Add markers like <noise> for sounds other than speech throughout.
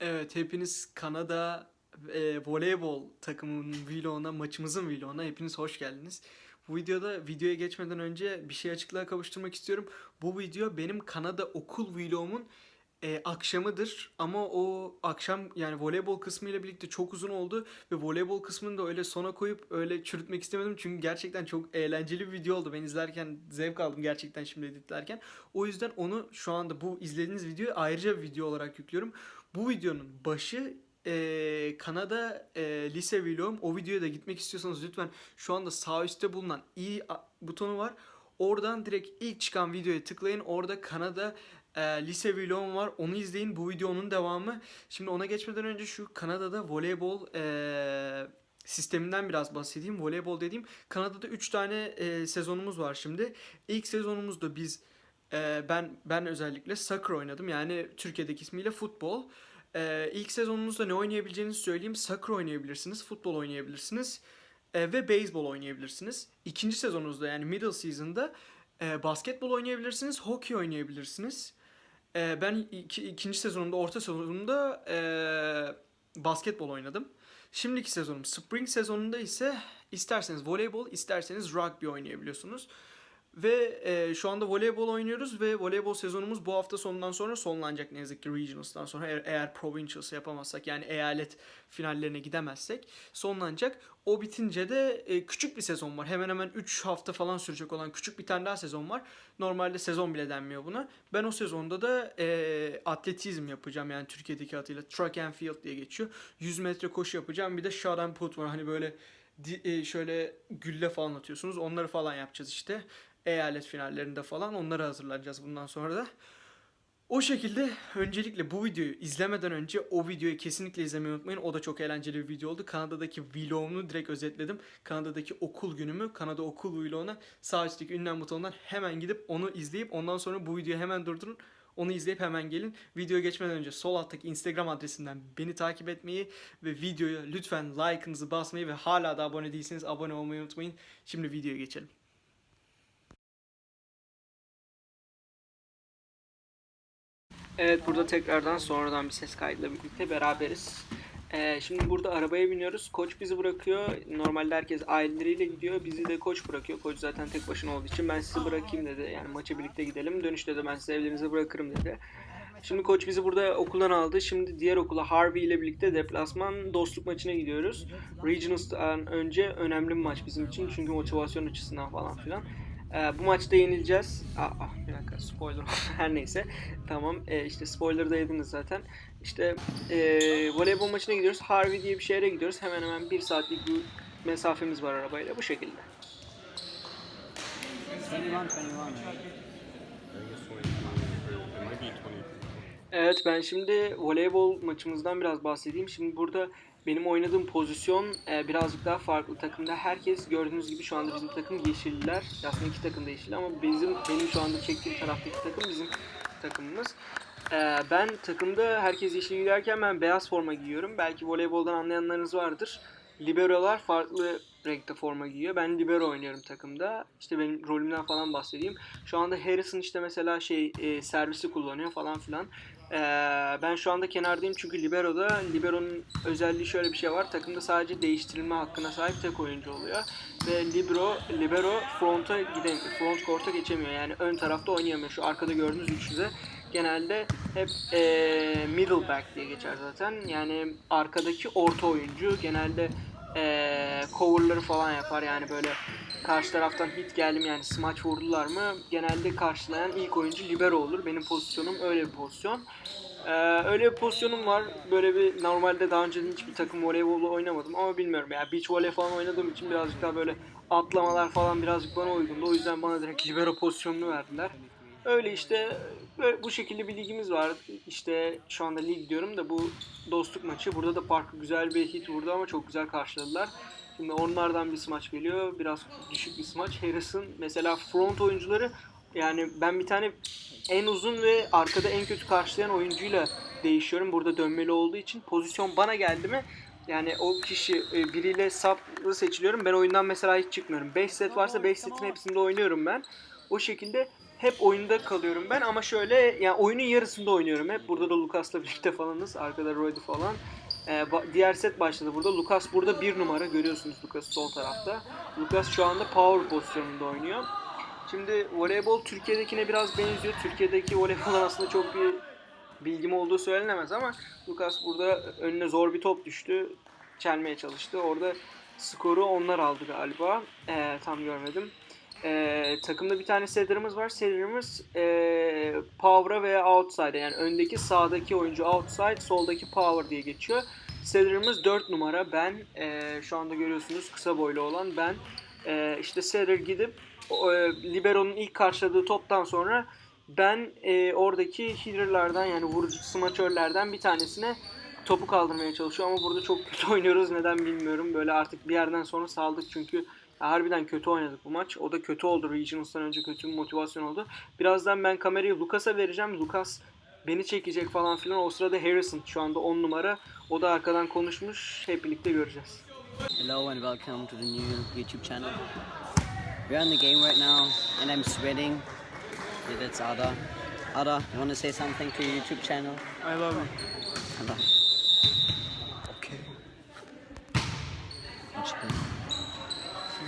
Evet, hepiniz Kanada e, voleybol takımının vloguna, maçımızın vloguna hepiniz hoş geldiniz. Bu videoda videoya geçmeden önce bir şey açıklığa kavuşturmak istiyorum. Bu video benim Kanada okul vlogumun e, akşamıdır ama o akşam yani voleybol kısmı ile birlikte çok uzun oldu ve voleybol kısmını da öyle sona koyup öyle çürütmek istemedim çünkü gerçekten çok eğlenceli bir video oldu. Ben izlerken zevk aldım gerçekten şimdi editlerken. O yüzden onu şu anda bu izlediğiniz videoyu ayrıca bir video olarak yüklüyorum. Bu videonun başı e, Kanada e, lise vlogum. O videoya da gitmek istiyorsanız lütfen şu anda sağ üstte bulunan i butonu var. Oradan direkt ilk çıkan videoya tıklayın. Orada Kanada e, lise vlogum var. Onu izleyin. Bu videonun devamı. Şimdi ona geçmeden önce şu Kanada'da voleybol e, sisteminden biraz bahsedeyim. Voleybol dediğim Kanada'da 3 tane e, sezonumuz var şimdi. İlk sezonumuzda biz e, ben ben özellikle soccer oynadım. Yani Türkiye'deki ismiyle futbol. E, ilk sezonunuzda ne oynayabileceğinizi söyleyeyim. Soccer oynayabilirsiniz, futbol oynayabilirsiniz e, ve beyzbol oynayabilirsiniz. İkinci sezonunuzda yani middle season'da e, basketbol oynayabilirsiniz, hockey oynayabilirsiniz. E, ben iki, ikinci sezonumda, orta sezonumda e, basketbol oynadım. Şimdiki sezonum spring sezonunda ise isterseniz voleybol, isterseniz rugby oynayabiliyorsunuz. Ve e, şu anda voleybol oynuyoruz ve voleybol sezonumuz bu hafta sonundan sonra sonlanacak ne yazık ki Regionals'tan sonra eğer, eğer Provincials yapamazsak yani eyalet finallerine gidemezsek sonlanacak. O bitince de e, küçük bir sezon var. Hemen hemen 3 hafta falan sürecek olan küçük bir tane daha sezon var. Normalde sezon bile denmiyor buna. Ben o sezonda da e, atletizm yapacağım yani Türkiye'deki adıyla track and field diye geçiyor. 100 metre koşu yapacağım. Bir de shot and put var. Hani böyle e, şöyle gülle falan atıyorsunuz. Onları falan yapacağız işte. Eyalet finallerinde falan onları hazırlanacağız bundan sonra da. O şekilde öncelikle bu videoyu izlemeden önce o videoyu kesinlikle izlemeyi unutmayın. O da çok eğlenceli bir video oldu. Kanada'daki vlogumu direkt özetledim. Kanada'daki okul günümü, Kanada okul vloguna sağ üstteki ünlem butonundan hemen gidip onu izleyip ondan sonra bu videoyu hemen durdurun. Onu izleyip hemen gelin. Videoya geçmeden önce sol alttaki Instagram adresinden beni takip etmeyi ve videoya lütfen like'ınızı basmayı ve hala da abone değilseniz abone olmayı unutmayın. Şimdi videoya geçelim. Evet burada tekrardan sonradan bir ses kaydıyla birlikte beraberiz. Ee, şimdi burada arabaya biniyoruz. Koç bizi bırakıyor. Normalde herkes aileleriyle gidiyor. Bizi de koç bırakıyor. Koç zaten tek başına olduğu için ben sizi bırakayım dedi. Yani maça birlikte gidelim. Dönüşte de ben sizi evlerinize bırakırım dedi. Şimdi koç bizi burada okuldan aldı. Şimdi diğer okula Harvey ile birlikte deplasman dostluk maçına gidiyoruz. Regionals'tan önce önemli bir maç bizim için. Çünkü motivasyon açısından falan filan. Ee, bu maçta yenileceğiz. Aa, bir dakika spoiler <laughs> her neyse. Tamam e, işte spoiler'ı da yediniz zaten. İşte e, voleybol maçına gidiyoruz. Harvey diye bir şehre gidiyoruz. Hemen hemen bir saatlik bir mesafemiz var arabayla bu şekilde. 21, 21, right? I think it's 22. It might be 20. Evet ben şimdi voleybol maçımızdan biraz bahsedeyim. Şimdi burada benim oynadığım pozisyon e, birazcık daha farklı. Takımda herkes gördüğünüz gibi şu anda bizim takım yeşiller. Aslında iki takım da yeşil ama bizim benim şu anda çektiğim taraftaki takım bizim takımımız. E, ben takımda herkes yeşil giderken ben beyaz forma giyiyorum. Belki voleyboldan anlayanlarınız vardır. Libero'lar farklı renkte forma giyiyor. Ben libero oynuyorum takımda. İşte benim rolümden falan bahsedeyim. Şu anda Harrison işte mesela şey e, servisi kullanıyor falan filan. Ee, ben şu anda kenardayım çünkü Libero'da Libero'nun özelliği şöyle bir şey var. Takımda sadece değiştirilme hakkına sahip tek oyuncu oluyor. Ve Libero, Libero fronta gidemiyor. Front court'a geçemiyor. Yani ön tarafta oynayamıyor. Şu arkada gördüğünüz üçlü de genelde hep ee, middle back diye geçer zaten. Yani arkadaki orta oyuncu genelde ee, coverları falan yapar. Yani böyle karşı taraftan hit geldim yani smaç vurdular mı genelde karşılayan ilk oyuncu libero olur. Benim pozisyonum öyle bir pozisyon. Ee, öyle bir pozisyonum var. Böyle bir normalde daha önce hiçbir takım voleybolu oynamadım ama bilmiyorum ya beach voley falan oynadığım için birazcık daha böyle atlamalar falan birazcık bana uygundu. O yüzden bana direkt libero pozisyonunu verdiler. Öyle işte bu şekilde bir ligimiz var. İşte şu anda lig diyorum da bu dostluk maçı. Burada da Parkı güzel bir hit vurdu ama çok güzel karşıladılar. Şimdi onlardan bir smaç geliyor. Biraz düşük bir smaç. Harrison mesela front oyuncuları yani ben bir tane en uzun ve arkada en kötü karşılayan oyuncuyla değişiyorum. Burada dönmeli olduğu için pozisyon bana geldi mi yani o kişi e, biriyle saplı seçiliyorum. Ben oyundan mesela hiç çıkmıyorum. 5 set varsa 5 setin hepsinde oynuyorum ben. O şekilde hep oyunda kalıyorum ben ama şöyle yani oyunun yarısında oynuyorum hep. Burada da Lucas'la birlikte falanız. Arkada Roddy falan. Ba- diğer set başladı burada. Lucas burada bir numara görüyorsunuz Lucas sol tarafta. Lucas şu anda power pozisyonunda oynuyor. Şimdi voleybol Türkiye'dekine biraz benziyor. Türkiye'deki voleyboldan aslında çok bir bilgim olduğu söylenemez ama Lucas burada önüne zor bir top düştü. Çelmeye çalıştı. Orada skoru onlar aldı galiba. Ee, tam görmedim. Ee, takımda bir tane Cedr'ımız var. Cedr'ımız ee, Power'a veya Outside'a yani öndeki sağdaki oyuncu Outside, soldaki Power diye geçiyor. Cedr'ımız 4 numara. Ben ee, şu anda görüyorsunuz kısa boylu olan ben. Ee, işte Cedr gidip e, Libero'nun ilk karşıladığı toptan sonra ben e, oradaki hitter'lardan yani vurucu smaçörlerden bir tanesine topu kaldırmaya çalışıyor ama burada çok kötü <laughs> oynuyoruz neden bilmiyorum. Böyle artık bir yerden sonra saldık çünkü harbiden kötü oynadık bu maç. O da kötü oldu. Regionals'tan önce kötü bir motivasyon oldu. Birazdan ben kamerayı Lucas'a vereceğim. Lucas beni çekecek falan filan. O sırada Harrison şu anda 10 numara. O da arkadan konuşmuş. Hep birlikte göreceğiz. Hello and welcome to the new YouTube channel. We're on the game right now and I'm sweating. Yeah, that's Ada. Ada, you want to say something to your YouTube channel? I love you. Ada. Okay.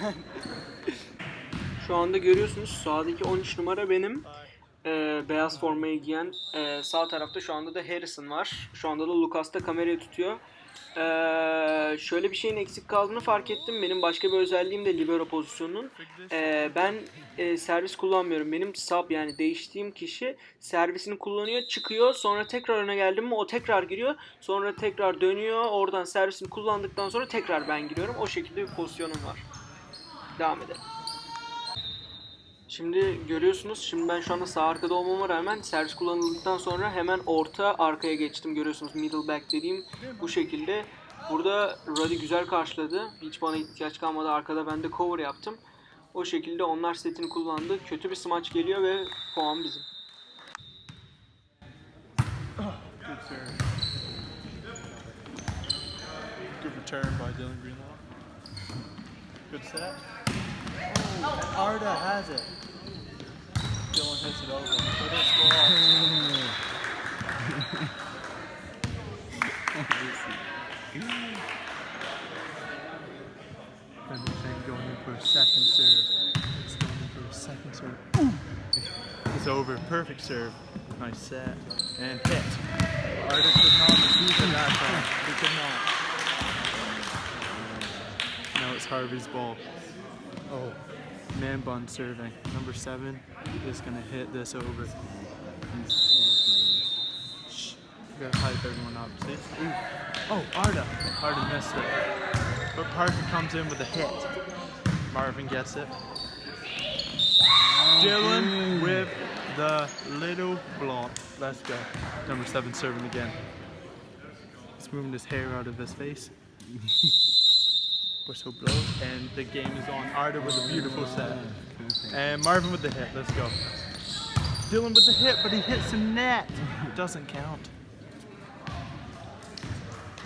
<laughs> Şu anda görüyorsunuz sağdaki 13 numara benim. Ee, beyaz formayı giyen ee, sağ tarafta şu anda da Harrison var. Şu anda da Lucas da kamerayı tutuyor. Ee, şöyle bir şeyin eksik kaldığını fark ettim. Benim başka bir özelliğim de libero pozisyonunun. Ee, ben e, servis kullanmıyorum. Benim sub yani değiştiğim kişi servisini kullanıyor, çıkıyor. Sonra tekrar öne geldim mi o tekrar giriyor. Sonra tekrar dönüyor. Oradan servisini kullandıktan sonra tekrar ben giriyorum. O şekilde bir pozisyonum var. Devam edelim. Şimdi görüyorsunuz şimdi ben şu anda sağ arkada olmama rağmen servis kullanıldıktan sonra hemen orta arkaya geçtim görüyorsunuz middle back dediğim bu şekilde. Burada Ruddy güzel karşıladı. Hiç bana ihtiyaç kalmadı. Arkada ben de cover yaptım. O şekilde onlar setini kullandı. Kötü bir smaç geliyor ve puan bizim. Good return by Dylan Greenlaw. Good set. And Arda has it. Dylan hits it over. Let us go off. Everything going in for a second serve. It's going in for a second serve. It's over. Perfect serve. Nice set. And hit. Arda could not receive it that time. He could not. Now it's Harvey's ball. Oh. Man bun serving. Number seven is gonna hit this over. Shh. You gotta hype everyone up. See? Ooh. Oh, Arda. Arda missed it. But Parker comes in with a hit. Marvin gets it. Dylan with the little block. Let's go. Number seven serving again. He's moving his hair out of his face. <laughs> Whistle blows, and the game is on. Arda with a beautiful set. And Marvin with the hit. Let's go. Dylan with the hit, but he hits the net. It doesn't count.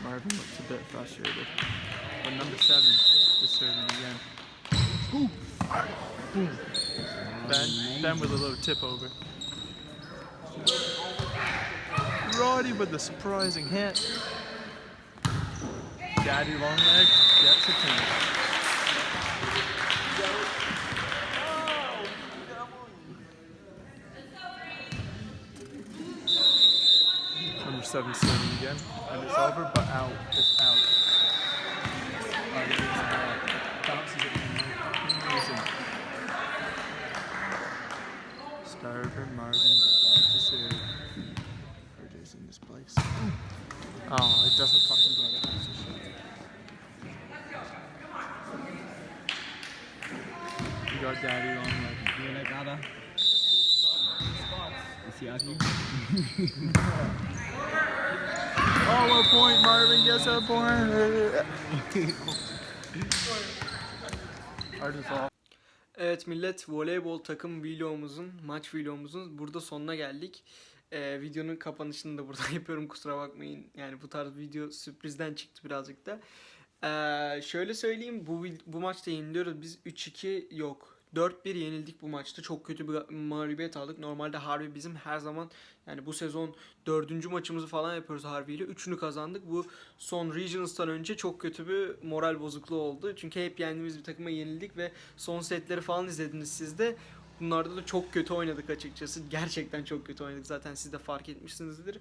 Marvin looks a bit frustrated. But number seven is serving again. Boom. Ben, Ben with a little tip over. Roddy with the surprising hit. Daddy Longleg gets a point. Number seven serving again, and it's over, but out. It's out. The. Bounces it Amazing. Starver, Marvin, back to serve. RJ's in this place. Oh, it doesn't fucking get it. Daddy long leg. You like Ada? Is he ugly? Oh, a point. Marvin gets a point. Off. Evet millet voleybol takım vlogumuzun, maç vlogumuzun burada sonuna geldik. Ee, videonun kapanışını da burada <laughs> yapıyorum kusura bakmayın. Yani bu tarz video sürprizden çıktı birazcık da. Ee, şöyle söyleyeyim bu bu maçta yeniliyoruz. Biz 3-2 yok 4-1 yenildik bu maçta. Çok kötü bir mağlubiyet aldık. Normalde Harvey bizim her zaman yani bu sezon dördüncü maçımızı falan yapıyoruz Harvey ile. Üçünü kazandık. Bu son Regionals'tan önce çok kötü bir moral bozukluğu oldu. Çünkü hep yendiğimiz bir takıma yenildik ve son setleri falan izlediniz siz de. Bunlarda da çok kötü oynadık açıkçası. Gerçekten çok kötü oynadık. Zaten siz de fark etmişsinizdir.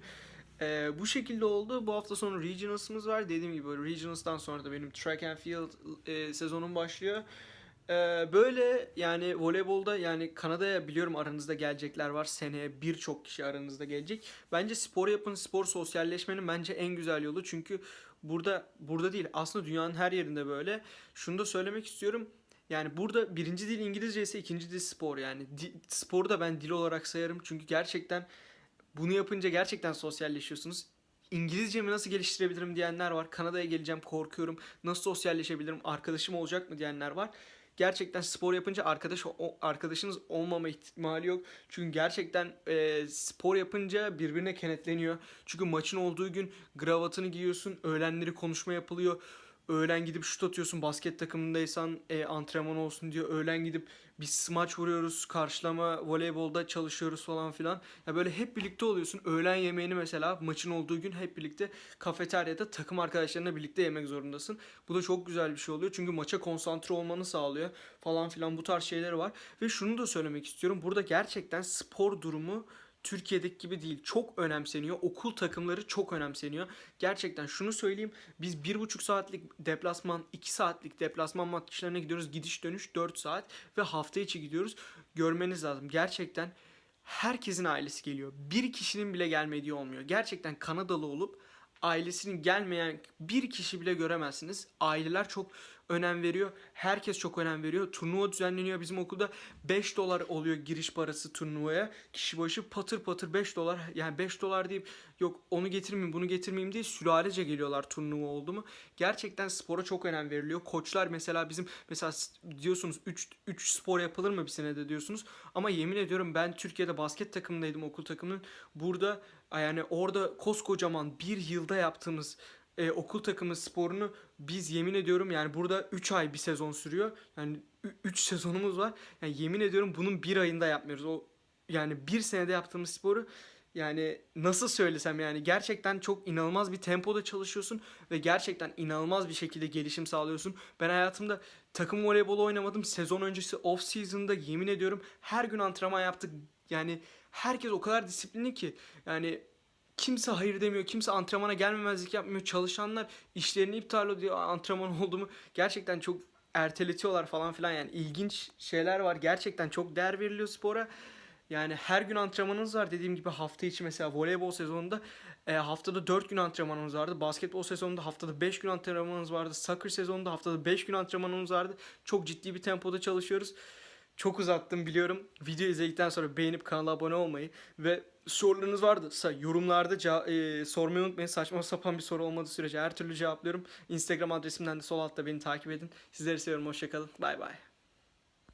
Ee, bu şekilde oldu. Bu hafta sonu Regionals'ımız var. Dediğim gibi Regionals'tan sonra da benim Track and Field e, sezonum başlıyor. Ee, böyle yani voleybolda yani Kanada'ya biliyorum aranızda gelecekler var. Seneye birçok kişi aranızda gelecek. Bence spor yapın, spor sosyalleşmenin bence en güzel yolu. Çünkü burada burada değil aslında dünyanın her yerinde böyle. Şunu da söylemek istiyorum. Yani burada birinci dil İngilizce ise ikinci dil spor yani. Di, sporu da ben dil olarak sayarım. Çünkü gerçekten bunu yapınca gerçekten sosyalleşiyorsunuz. İngilizcemi nasıl geliştirebilirim diyenler var. Kanada'ya geleceğim korkuyorum. Nasıl sosyalleşebilirim? Arkadaşım olacak mı diyenler var. Gerçekten spor yapınca arkadaş arkadaşınız olmama ihtimali yok. Çünkü gerçekten e, spor yapınca birbirine kenetleniyor. Çünkü maçın olduğu gün gravatını giyiyorsun. Öğlenleri konuşma yapılıyor. Öğlen gidip şut atıyorsun basket takımındaysan e, antrenman olsun diyor. Öğlen gidip biz smaç vuruyoruz, karşılama voleybolda çalışıyoruz falan filan. Ya böyle hep birlikte oluyorsun. Öğlen yemeğini mesela maçın olduğu gün hep birlikte kafeteryada takım arkadaşlarına birlikte yemek zorundasın. Bu da çok güzel bir şey oluyor. Çünkü maça konsantre olmanı sağlıyor falan filan bu tarz şeyleri var. Ve şunu da söylemek istiyorum. Burada gerçekten spor durumu Türkiye'deki gibi değil. Çok önemseniyor. Okul takımları çok önemseniyor. Gerçekten şunu söyleyeyim. Biz bir buçuk saatlik deplasman, iki saatlik deplasman maçlarına gidiyoruz. Gidiş dönüş 4 saat ve hafta içi gidiyoruz. Görmeniz lazım. Gerçekten herkesin ailesi geliyor. Bir kişinin bile gelmediği olmuyor. Gerçekten Kanadalı olup ailesinin gelmeyen bir kişi bile göremezsiniz. Aileler çok önem veriyor. Herkes çok önem veriyor. Turnuva düzenleniyor bizim okulda. 5 dolar oluyor giriş parası turnuvaya. Kişi başı patır patır 5 dolar. Yani 5 dolar deyip yok onu getirmeyeyim bunu getirmeyeyim diye sülalece geliyorlar turnuva oldu mu. Gerçekten spora çok önem veriliyor. Koçlar mesela bizim mesela diyorsunuz 3 3 spor yapılır mı bir senede diyorsunuz. Ama yemin ediyorum ben Türkiye'de basket takımındaydım okul takımının. Burada yani orada koskocaman bir yılda yaptığımız e, okul takımı sporunu biz yemin ediyorum yani burada 3 ay bir sezon sürüyor. Yani 3 <laughs> sezonumuz var. Yani yemin ediyorum bunun bir ayında yapmıyoruz. O yani bir senede yaptığımız sporu yani nasıl söylesem yani gerçekten çok inanılmaz bir tempoda çalışıyorsun ve gerçekten inanılmaz bir şekilde gelişim sağlıyorsun. Ben hayatımda takım voleybolu oynamadım. Sezon öncesi off season'da yemin ediyorum her gün antrenman yaptık. Yani herkes o kadar disiplinli ki yani kimse hayır demiyor. Kimse antrenmana gelmemezlik yapmıyor. Çalışanlar işlerini iptal ediyor antrenman <laughs> oldu mu. Gerçekten çok erteletiyorlar falan filan yani ilginç şeyler var. Gerçekten çok değer veriliyor spora. Yani her gün antrenmanınız var. Dediğim gibi hafta içi mesela voleybol sezonunda e, haftada 4 gün antrenmanımız vardı. Basketbol sezonunda haftada 5 gün antrenmanımız vardı. Soccer sezonunda haftada 5 gün antrenmanımız vardı. Çok ciddi bir tempoda çalışıyoruz. Çok uzattım biliyorum. Video izledikten sonra beğenip kanala abone olmayı ve sorularınız varsa yorumlarda e, sormayı unutmayın. Saçma sapan bir soru olmadığı sürece her türlü cevaplıyorum. Instagram adresimden de sol altta beni takip edin. Sizleri seviyorum. Hoşçakalın. Bay bay.